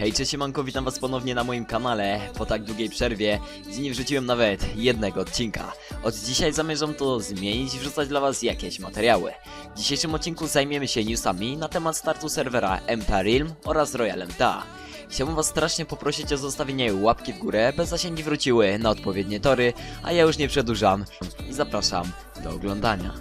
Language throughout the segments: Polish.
Hej, cześć siemanko, witam was ponownie na moim kanale po tak długiej przerwie, gdzie nie wrzuciłem nawet jednego odcinka. Od dzisiaj zamierzam to zmienić i wrzucać dla was jakieś materiały. W dzisiejszym odcinku zajmiemy się newsami na temat startu serwera Empyrealm oraz Royal MTA. Chciałbym was strasznie poprosić o zostawienie łapki w górę, by zasięgi wróciły na odpowiednie tory, a ja już nie przedłużam i zapraszam do oglądania.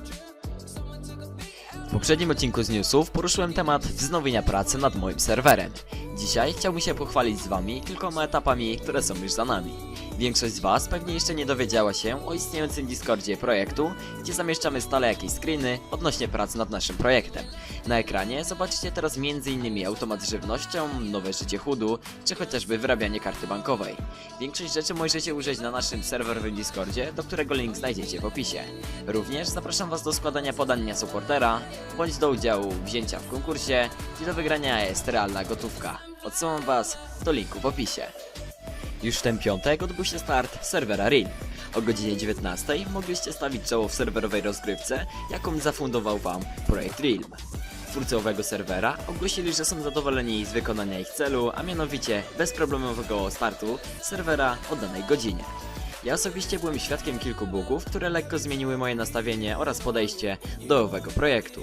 W poprzednim odcinku z newsów poruszyłem temat wznowienia pracy nad moim serwerem. Dzisiaj chciałbym się pochwalić z wami kilkoma etapami, które są już za nami. Większość z was pewnie jeszcze nie dowiedziała się o istniejącym Discordzie projektu, gdzie zamieszczamy stale jakieś screeny odnośnie pracy nad naszym projektem. Na ekranie zobaczycie teraz m.in. automat z żywnością, nowe życie chudu, czy chociażby wyrabianie karty bankowej. Większość rzeczy możecie użyć na naszym serwerowym Discordzie, do którego link znajdziecie w opisie. Również zapraszam was do składania podań na supportera, bądź do udziału wzięcia w konkursie, gdzie do wygrania jest realna gotówka. Odsyłam was do linku w opisie. Już w ten piątek odbył się start serwera Realm. O godzinie 19 mogliście stawić czoło w serwerowej rozgrywce, jaką zafundował wam projekt Realm. Twórcy owego serwera ogłosili, że są zadowoleni z wykonania ich celu, a mianowicie bezproblemowego startu serwera o danej godzinie. Ja osobiście byłem świadkiem kilku bugów, które lekko zmieniły moje nastawienie oraz podejście do owego projektu.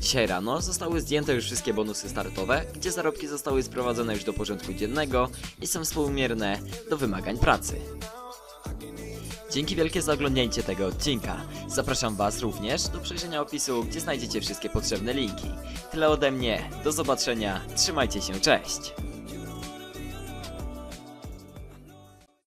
Dzisiaj rano zostały zdjęte już wszystkie bonusy startowe, gdzie zarobki zostały sprowadzone już do porządku dziennego i są współmierne do wymagań pracy. Dzięki wielkie za oglądnięcie tego odcinka. Zapraszam Was również do przejrzenia opisu, gdzie znajdziecie wszystkie potrzebne linki. Tyle ode mnie, do zobaczenia, trzymajcie się, cześć!